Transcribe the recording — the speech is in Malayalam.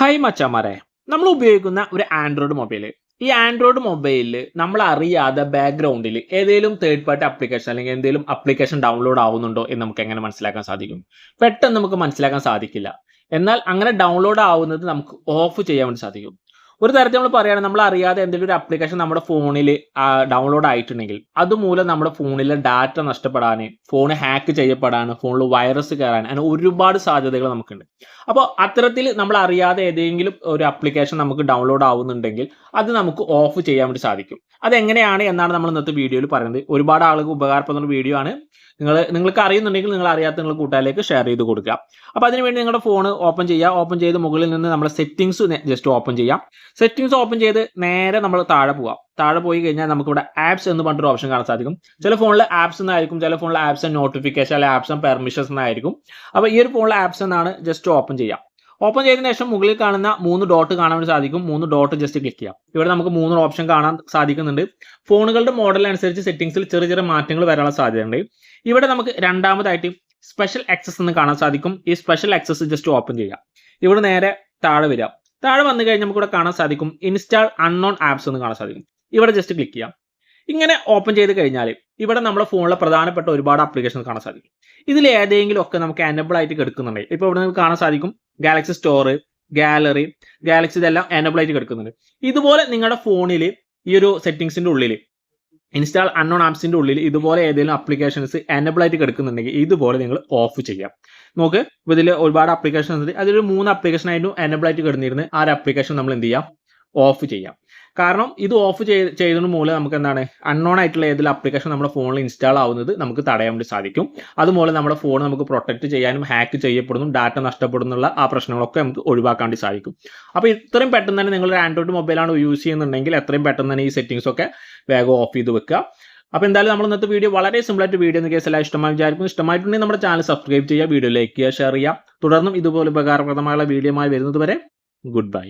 ഹായ് മച്ചാമാരെ. നമ്മൾ ഉപയോഗിക്കുന്ന ഒരു ആൻഡ്രോയിഡ് മൊബൈൽ ഈ ആൻഡ്രോയിഡ് മൊബൈലിൽ നമ്മൾ അറിയാതെ ബാക്ക്ഗ്രൗണ്ടിൽ ഏതെങ്കിലും തേർഡ് പാർട്ടി അപ്ലിക്കേഷൻ അല്ലെങ്കിൽ എന്തെങ്കിലും അപ്ലിക്കേഷൻ ഡൗൺലോഡ് ആവുന്നുണ്ടോ എന്ന് നമുക്ക് എങ്ങനെ മനസ്സിലാക്കാൻ സാധിക്കും? പെട്ടെന്ന് നമുക്ക് മനസ്സിലാക്കാൻ സാധിക്കില്ല. എന്നാൽ അങ്ങനെ ഡൗൺലോഡ് ആവുന്നത് നമുക്ക് ഓഫ് ചെയ്യാൻ വേണ്ടി സാധിക്കും. ഒരു തരത്തിൽ നമ്മൾ പറയുകയാണ് നമ്മൾ അറിയാതെ എന്തെങ്കിലും ഒരു ആപ്ലിക്കേഷൻ നമ്മുടെ ഫോണിൽ ഡൗൺലോഡ് ആയിട്ടുണ്ടെങ്കിൽ അതുമൂലം നമ്മുടെ ഫോണിലെ ഡാറ്റ നഷ്ടപ്പെടാൻ ഫോൺ ഹാക്ക് ചെയ്യപ്പെടാൻ ഫോണിൽ വൈറസ് കയറാൻ അങ്ങനെ ഒരുപാട് സാധ്യതകൾ നമുക്കുണ്ട്. അപ്പോൾ അത്തരത്തിൽ നമ്മൾ അറിയാതെ ഏതെങ്കിലും ഒരു ആപ്ലിക്കേഷൻ നമുക്ക് ഡൗൺലോഡ് ആവുന്നുണ്ടെങ്കിൽ അത് നമുക്ക് ഓഫ് ചെയ്യാൻ വേണ്ടി സാധിക്കും. അതെങ്ങനെയാണ് എന്നാണ് നമ്മൾ ഇന്നത്തെ വീഡിയോയിൽ പറയുന്നത്. ഒരുപാട് ആളുകൾക്ക് ഉപകാരപ്പെടുന്ന വീഡിയോ ആണ്. നിങ്ങൾ നിങ്ങൾക്ക് അറിയുന്നുണ്ടെങ്കിൽ നിങ്ങൾ അറിയാത്ത നിങ്ങൾ കൂട്ടുകാരിലേക്ക് ഷെയർ ചെയ്ത് കൊടുക്കുക. അപ്പോൾ അതിനുവേണ്ടി നിങ്ങളുടെ ഫോൺ ഓപ്പൺ ചെയ്യുക. ഓപ്പൺ ചെയ്ത് മുകളിൽ നിന്ന് നമ്മുടെ സെറ്റിംഗ്സ് ജസ്റ്റ് ഓപ്പൺ ചെയ്യാം. സെറ്റിംഗ്സ് ഓപ്പൺ ചെയ്ത് നേരെ നമ്മൾ താഴെ പോവാം. താഴെ പോയി കഴിഞ്ഞാൽ നമുക്ക് ഇവിടെ ആപ്സ് എന്ന് പറഞ്ഞൊരു ഓപ്ഷൻ കാണാൻ സാധിക്കും. ചില ഫോണിൽ ആപ്സ് എന്നായിരിക്കും ചില ഫോണിൽ ആപ്സ് ആൻഡ് നോട്ടിഫിക്കേഷൻ അല്ലെങ്കിൽ ആപ്സ് ആൻഡ് പെർമിഷൻസ് എന്നായിരിക്കും. അപ്പോൾ ഈ ഒരു ഫോണിൽ ആപ്സ് എന്നാണ് ജസ്റ്റ് ഓപ്പൺ ചെയ്യാം. ഓപ്പൺ ചെയ്തതിനു ശേഷം മുകളിൽ കാണുന്ന മൂന്ന് ഡോട്ട് കാണാൻ സാധിക്കും. മൂന്ന് ഡോട്ട് ജസ്റ്റ് ക്ലിക്ക് ചെയ്യാം. ഇവിടെ നമുക്ക് മൂന്ന് ഓപ്ഷൻ കാണാൻ സാധിക്കുന്നുണ്ട്. ഫോണുകളുടെ മോഡൽ അനുസരിച്ച് സെറ്റിംഗ്സിൽ ചെറിയ ചെറിയ മാറ്റങ്ങൾ വരാനുള്ള സാധ്യതയുണ്ട്. ഇവിടെ നമുക്ക് രണ്ടാമതായിട്ട് സ്പെഷ്യൽ ആക്സസ് എന്ന് കാണാൻ സാധിക്കും. ഈ സ്പെഷ്യൽ ആക്സസ് ജസ്റ്റ് ഓപ്പൺ ചെയ്യാം. ഇവിടെ നേരെ താഴെ വരിക താഴെ വന്നു കഴിഞ്ഞാൽ നമുക്ക് ഇവിടെ കാണാൻ സാധിക്കും ഇൻസ്റ്റാൾ അൺനോൺ ആപ്സ് എന്ന് കാണാൻ സാധിക്കും. ഇവിടെ ജസ്റ്റ് ക്ലിക്ക് ചെയ്യാം. ഇങ്ങനെ ഓപ്പൺ ചെയ്ത് കഴിഞ്ഞാൽ ഇവിടെ നമ്മുടെ ഫോണിലെ പ്രധാനപ്പെട്ട ഒരുപാട് ആപ്ലിക്കേഷൻ കാണാൻ സാധിക്കും. ഇതിൽ ഏതെങ്കിലും ഒക്കെ നമുക്ക് എനബിൾ ആയിട്ട് കിടക്കുന്നുണ്ടെങ്കിൽ ഇപ്പോൾ ഇവിടെ നിങ്ങൾക്ക് കാണാൻ സാധിക്കും ഗാലക്സി സ്റ്റോർ ഗാലറി ഗാലക്സി ഇതെല്ലാം എനബിൾ ആയിട്ട് കിടക്കുന്നുണ്ട്. ഇതുപോലെ നിങ്ങളുടെ ഫോണിൽ ഈ ഒരു സെറ്റിംഗ്സിന്റെ ഉള്ളിൽ ഇൻസ്റ്റാൾ അൺനോൺ ആപ്സിന്റെ ഉള്ളിൽ ഇതുപോലെ ഏതെങ്കിലും ആപ്ലിക്കേഷൻസ് എനബിൾ ആയിട്ട് കിടക്കുന്നുണ്ടെങ്കിൽ ഇതുപോലെ നിങ്ങൾ ഓഫ് ചെയ്യാം. നോക്ക് ഇതിൽ ഒരുപാട് ആപ്ലിക്കേഷൻ ഉണ്ട്. അതിൽ മൂന്ന് ആപ്ലിക്കേഷൻ ആയിരുന്നു എനബിൾ ആയിട്ട് കിടന്നിരുന്നത്. ആ ഒരു ആപ്ലിക്കേഷൻ നമ്മൾ എന്ത് ചെയ്യാം? ഓഫ് ചെയ്യാം. കാരണം ഇത് ഓഫ് ചെയ്ത് ചെയ്തതിന് മൂലം നമുക്ക് എന്താണ് അൺനോൺ ആയിട്ടുള്ള ഏതെങ്കിലും ആപ്ലിക്കേഷൻ നമ്മുടെ ഫോണിൽ ഇൻസ്റ്റാൾ ആവുന്നത് നമുക്ക് തടയാൻ വേണ്ടി സാധിക്കും. അതുമൂലം നമ്മുടെ ഫോൺ നമുക്ക് പ്രൊട്ടക്ട് ചെയ്യാനും ഹാക്ക് ചെയ്യപ്പെടുന്നു ഡാറ്റ നഷ്ടപ്പെടുന്നുള്ള ആ പ്രശ്നങ്ങളൊക്കെ നമുക്ക് ഒഴിവാക്കാൻ വേണ്ടി സാധിക്കും. അപ്പോൾ ഇത്രയും പെട്ടെന്ന് തന്നെ നിങ്ങൾ ആൻഡ്രോയിഡ് മൊബൈലാണ് യൂസ് ചെയ്യുന്നുണ്ടെങ്കിൽ എത്രയും പെട്ടെന്ന് തന്നെ ഈ സെറ്റിംഗ്സ് ഒക്കെ വേഗം ഓഫ് ചെയ്ത് വെക്കുക. അപ്പോൾ എന്തായാലും നമ്മൾ ഇന്നത്തെ വീഡിയോ വളരെ സിമ്പിൾ ആയിട്ട് വീഡിയോ എന്ന് കേസ് എല്ലാം ഇഷ്ടമായി വിചാരിക്കും ഇഷ്ടമായിട്ടുണ്ടെങ്കിൽ നമ്മുടെ ചാനൽ സബ്സ്ക്രൈബ് ചെയ്യുക വീഡിയോ ലൈക്ക് ചെയ്യുക ഷെയർ ചെയ്യുക. തുടർന്നും ഇതുപോലെ ഉപകാരപ്രദമായുള്ള വീഡിയോമായി വരുന്നത് വരെ ഗുഡ് ബൈ